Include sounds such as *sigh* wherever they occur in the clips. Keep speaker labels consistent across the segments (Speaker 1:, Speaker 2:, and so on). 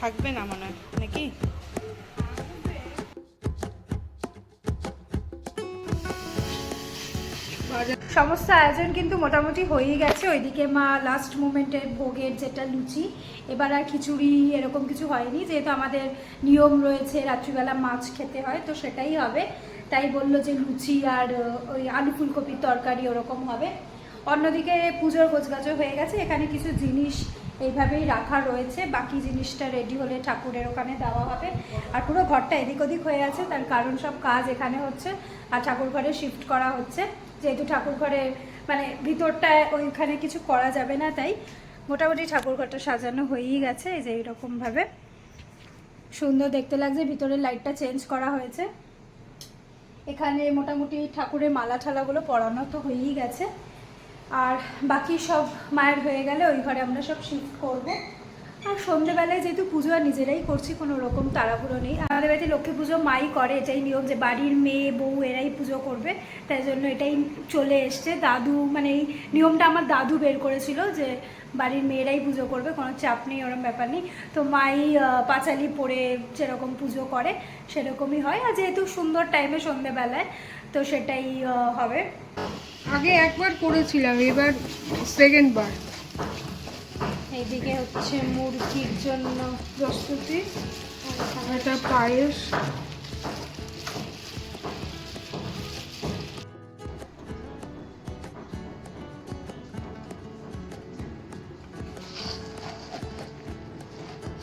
Speaker 1: থাকবে না মনে হয়, নাকি?
Speaker 2: সমস্ত আয়োজন কিন্তু মোটামুটি হয়েই গেছে। ওইদিকে মা লাস্ট মোমেন্টে ভোগের যেটা লুচি, এবার আর খিচুড়ি এরকম কিছু হয়নি। যেহেতু আমাদের নিয়ম রয়েছে রাত্রিবেলা মাছ খেতে হয়, তো সেটাই হবে। তাই বলল যে লুচি আর ওই আলু ফুলকপির তরকারি ওরকম হবে। অন্যদিকে পুজোর গোছগাছও হয়ে গেছে। এখানে কিছু জিনিস এইভাবেই রাখা রয়েছে। বাকি জিনিসটা রেডি হলে ঠাকুরের ওখানে দেওয়া হবে। আর পুরো ঘরটা এদিক ওদিক হয়ে আছে, তার কারণ সব কাজ এখানে হচ্ছে। আর ঠাকুর ঘরে শিফট করা হচ্ছে। যেহেতু ঠাকুর ঘরে মানে ভিতরটায় ওইখানে কিছু করা যাবে না, তাই মোটামুটি ঠাকুর ঘরটা সাজানো হয়েই গেছে, এই যে এইরকমভাবে। সুন্দর দেখতে লাগছে, ভিতরের লাইটটা চেঞ্জ করা হয়েছে। এখানে মোটামুটি ঠাকুরের মালা ঠালাগুলো পরানো তো হয়েই গেছে। আর বাকি সব মায়ের হয়ে গেলে ওই ঘরে আমরা সব শিফট করব। আর সন্ধেবেলায় যেহেতু পুজো আর নিজেরাই করছি, কোনো রকম তাড়াহুড়ো নেই। আমাদের বাড়িতে লক্ষ্মী পুজো মাই করে, এটাই নিয়ম যে বাড়ির মেয়ে, বউ এরাই পুজো করবে। তাই জন্য এটাই চলে এসছে। দাদু মানে এই নিয়মটা আমার দাদু বের করেছিল যে বাড়ির মেয়েরাই পুজো করবে, কোনো চাপ নেই, ওরম ব্যাপার নেই। তো মাই পাঁচালি পরে যেরকম পুজো করে, সেরকমই হয়। আর যেহেতু সুন্দর টাইমে সন্ধেবেলায়, তো সেটাই হবে।
Speaker 3: আগে একবার করেছিলাম এবার সেকেন্ড বার।
Speaker 2: এইদিকে হচ্ছে মুরগির জন্য প্রস্তুতি।
Speaker 3: এটা পায়েস।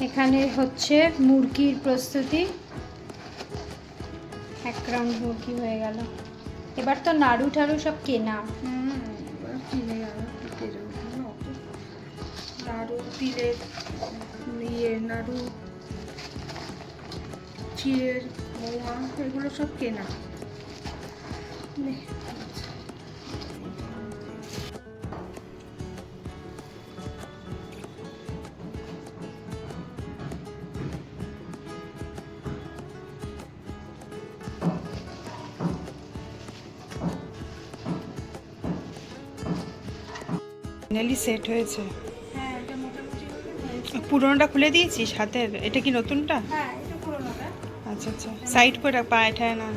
Speaker 2: এখানে হচ্ছে মুরগির প্রস্তুতি। এক রাউন্ড মুরগি হয়ে গেল। এবার তো নাড়ু ঠাড়ু সব কেনা।
Speaker 3: নাড়ু তিলের ইয়ে নাড়ু চিড়ের মোয়া, এগুলো সব কেনা
Speaker 1: ফাইনালি সেট হয়েছে।
Speaker 2: হ্যাঁ এটা মোটামুটি
Speaker 1: পুরোনোটা খুলে দিয়েছিস হাতের? এটা কি নতুনটা?
Speaker 2: হ্যাঁ
Speaker 1: আচ্ছা আচ্ছা। সাইড করে পায়ে ঠায় না।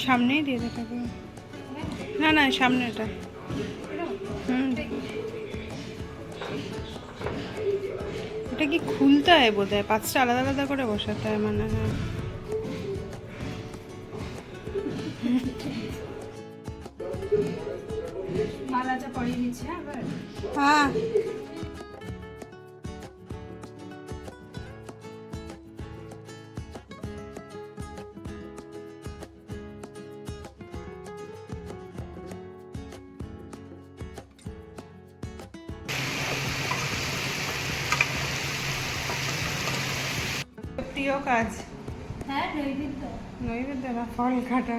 Speaker 1: সামনেই দিয়ে দেখাবে না না সামনেটা হুম। এটা কি খুলতে হয় বোধ হয় পাঁচটা আলাদা আলাদা করে বসাতে হয় মানে
Speaker 2: প্রিয়
Speaker 1: কাজ?
Speaker 2: হ্যাঁ নৈবেদ্য।
Speaker 1: নৈবেদ্য না ফল কাটা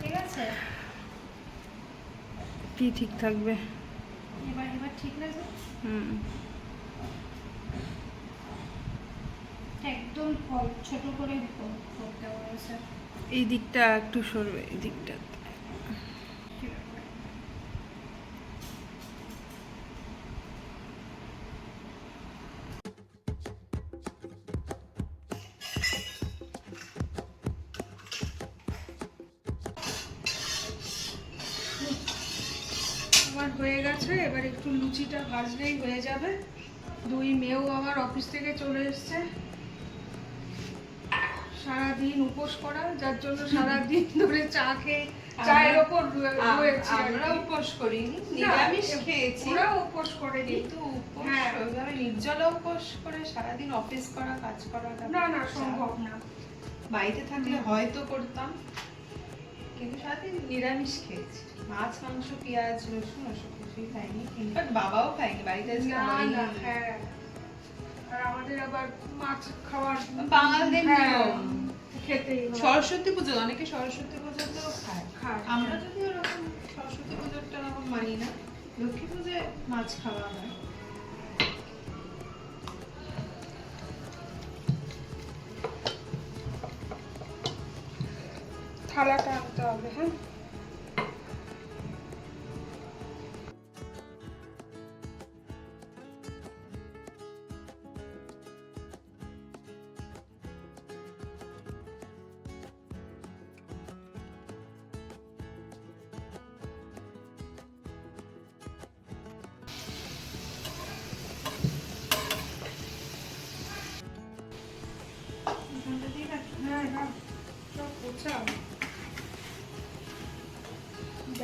Speaker 2: ঠিক আছে।
Speaker 1: কি ঠিক থাকবে?
Speaker 2: এবার এবার ঠিক লাগবে
Speaker 1: হুম।
Speaker 2: একদম অল্প ছোট করে কর- করতে বলেছে
Speaker 1: এই দিকটা একটু সরবে এই দিকটা
Speaker 3: লুচিটা ভাজলেই হয়ে যাবে। দুই মেয়েও আবার অফিস থেকে চলে এসছে। সারাদিন উপোস করা যার জন্য সারাদিন *laughs* ধরে চা খেয়ে চায়ের ওপর রয়ে- রয়েছি
Speaker 4: আমরা উপোস করি নিরামিষ খেয়েছি।
Speaker 3: ওরা উপোস করে
Speaker 4: কিন্তু
Speaker 3: হ্যাঁ।
Speaker 4: ওইভাবে নির্জলা উপোস করে সারাদিন অফিস করা কাজ করা
Speaker 3: না না সম্ভব না।
Speaker 4: বাড়িতে থাকলে হয়তো করতাম কিন্তু সারাদিন নিরামিষ খেয়েছি। মাছ মাংস পেঁয়াজ রসুন ওসব কিছুই খাইনি। বাট বাবাও খাইনি বাড়িতে আজকে
Speaker 3: না হ্যাঁ। আর আমাদের আবার মাছ খাওয়ার
Speaker 4: বাঙালদের
Speaker 3: হ্যাঁ,
Speaker 4: নিয়ম।
Speaker 3: খেতেই
Speaker 4: সরস্বতী পুজো অনেকে সরস্বতী পুজো তো খায়। আমরা যদি ওরকম সরস্বতী ওরকম মানি না লক্ষ্মী পুজোয় মাছ খাওয়া হয়।
Speaker 3: থালাটা আনতে হবে হ্যাঁ হ্যাঁ?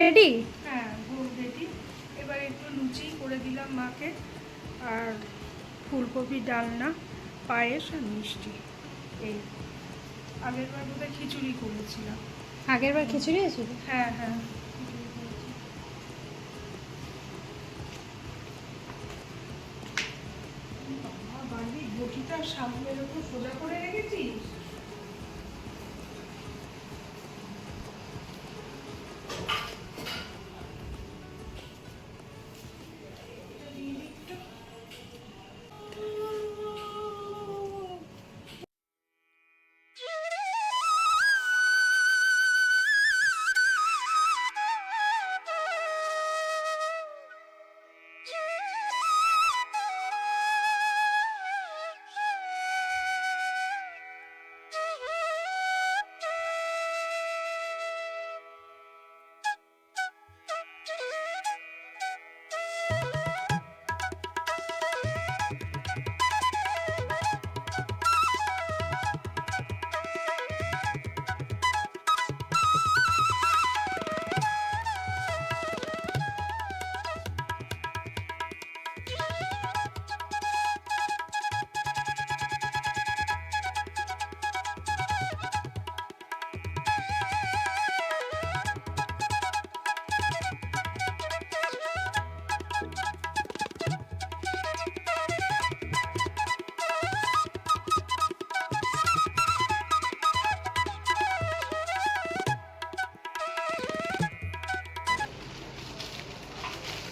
Speaker 2: রেডি
Speaker 3: হ্যাঁ ভোগ রেডি এবার একটু লুচি করে দিলাম মাকে। আর ফুলকপি ডালনা পায়েস আর মিষ্টি। এই আগের বার বোধহয় খিচুড়ি করেছিলাম।
Speaker 2: আগের বার খিচুড়ি
Speaker 3: হ্যাঁ হ্যাঁ। বটিটা সামনের ওপর সোজা করে রেখেছিস?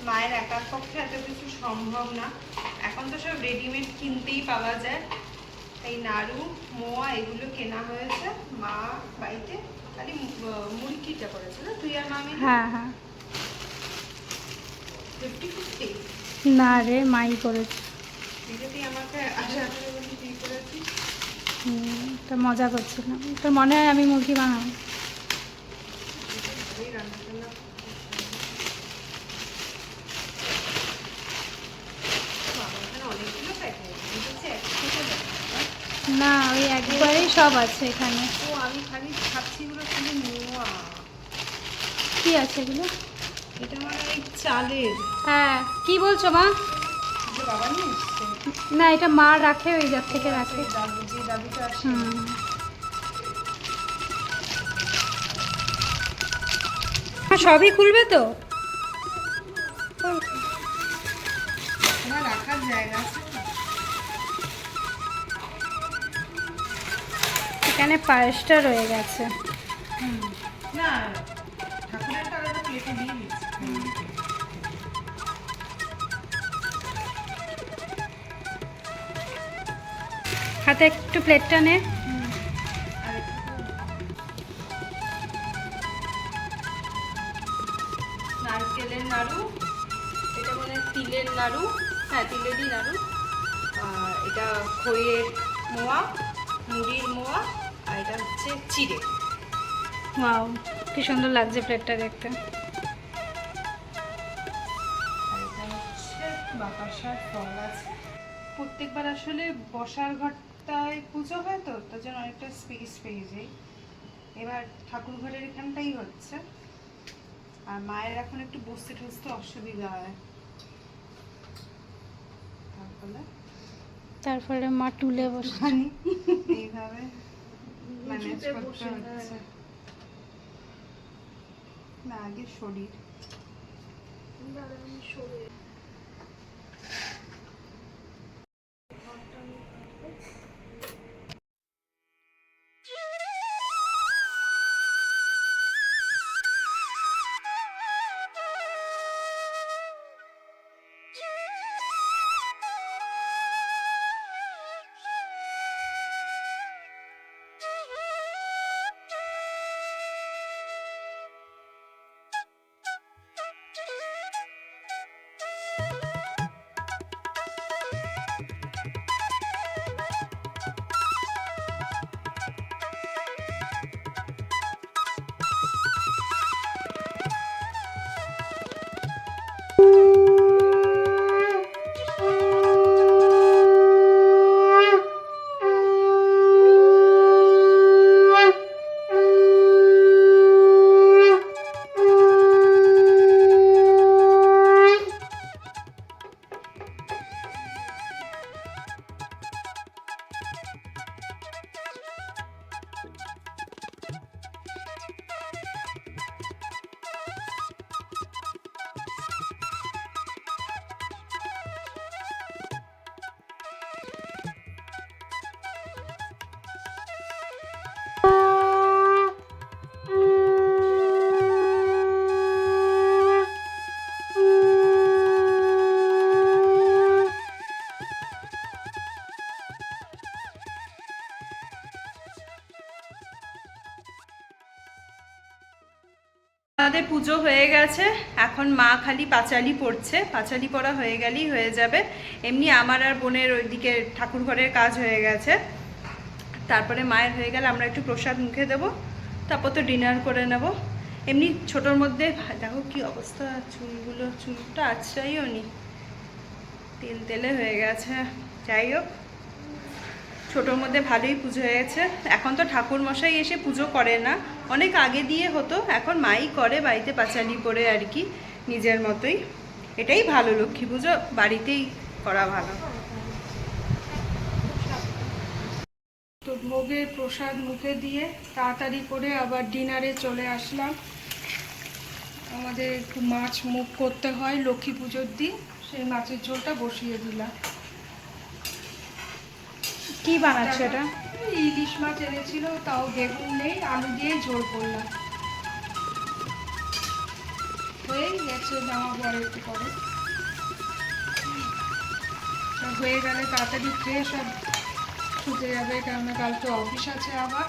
Speaker 4: মায়ের একার পক্ষে এত কিছু সম্ভব না। এখন তো সব রেডিমেড কিনতেই পাওয়া যায়। এই নাড়ু মোয়া এগুলো কেনা হয়েছে। মা বাড়িতে খালি মুরগিটা করেছিল তুই আর মামি
Speaker 2: হ্যাঁ হ্যাঁ।
Speaker 4: ফিফটি ফিফটি
Speaker 2: না রে মাই করেছে।
Speaker 4: তুই আমাকে আশা করেছিস?
Speaker 2: তো মজা করছিলাম। তো মনে হয় আমি মুরগি বানাবো?
Speaker 4: রান্না টান্না বাবা, এখানে অনেকগুলো প্যাকেট হচ্ছে এক থেকে দেখ।
Speaker 2: না ওই একবারেই সব আছে এখানে।
Speaker 4: ও আমি খালি এগুলো মোয়া
Speaker 2: কি আছে এগুলো?
Speaker 4: এটা মানে এই চালের।
Speaker 2: হ্যাঁ কি বলছো মা? না এটা মা রাখে ওই যার থেকে রাখে। হুম। সবই খুলবে তো?
Speaker 4: রাখার জায়গা আছে।
Speaker 2: এখানে পায়েসটা রয়ে গেছে। হাতে একটু প্লেটটা নে।
Speaker 4: নারকেলের নাড়ু এটা মানে তিলের নাড়ু হ্যাঁ তিলেরই নাড়ু। আর এটা খইয়ের মোয়া মুড়ির মোয়া আর এটা হচ্ছে চিড়ে।
Speaker 2: ওয়াও কি সুন্দর লাগছে প্লেটটা দেখতে।
Speaker 4: বাতাসার ফল আছে। প্রত্যেকবার আসলে বসার ঘরটায় পুজো হয় তো তার জন্য অনেকটা স্পেস পেয়ে যাই। এবার ঠাকুর ঘরের এখানটাই হচ্ছে। আর মায়ের এখন একটু বসতে টসতে অসুবিধা হয়। তারপরে?
Speaker 2: তারপরে মা টুলে বসে
Speaker 4: এইভাবে। ম্যানেজ করতে হচ্ছে। না আগে শরীর।
Speaker 3: দাঁড়া,
Speaker 4: গেছে, এখন মা খালি পাঁচালি পড়ছে, পাঁচালি পড়া হয়ে গেলেই হয়ে যাবে। এমনি আমার আর বোনের ওইদিকে ঠাকুর ঘরের কাজ হয়ে গেছে। তারপরে মায়ের হয়ে গেলে আমরা একটু প্রসাদ মুখে দেবো, তারপর তো ডিনার করে নেব। এমনি ছোটোর মধ্যে, দেখো কি অবস্থা, চুলগুলো, চুলটা আছড়াইও নি তেল তেলে হয়ে গেছে। যাই হোক। ছোটোর মধ্যে ভালোই পুজো হয়েছে। এখন তো ঠাকুর মশাই এসে পুজো করে না। অনেক আগে দিয়ে হতো, এখন মাই করে বাড়িতে পাঁচালি করে আর কি, নিজের মতোই। এটাই ভালো, লক্ষ্মী পুজো বাড়িতেই করা ভালো।
Speaker 3: তো ভোগের প্রসাদ মুখে দিয়ে তাড়াতাড়ি করে আবার ডিনারে চলে আসলাম। আমাদের একটু মাছ মুখ করতে হয়, লক্ষ্মী পুজোর দিন, সেই মাছের ঝোলটা বসিয়ে দিলাম।
Speaker 2: কি বানাচ্ছ এটা?
Speaker 3: ইলিশ মাছ এনেছিল, তাও বেগুন নেই, আলু দিয়ে ঝোল করলাম। হয়েই গেছে জামা পরে একটু পরে। হয়ে গেলে তাড়াতাড়ি ফ্রেশ আর শুতে যাবে, কেননা কালকে অফিস আছে আবার।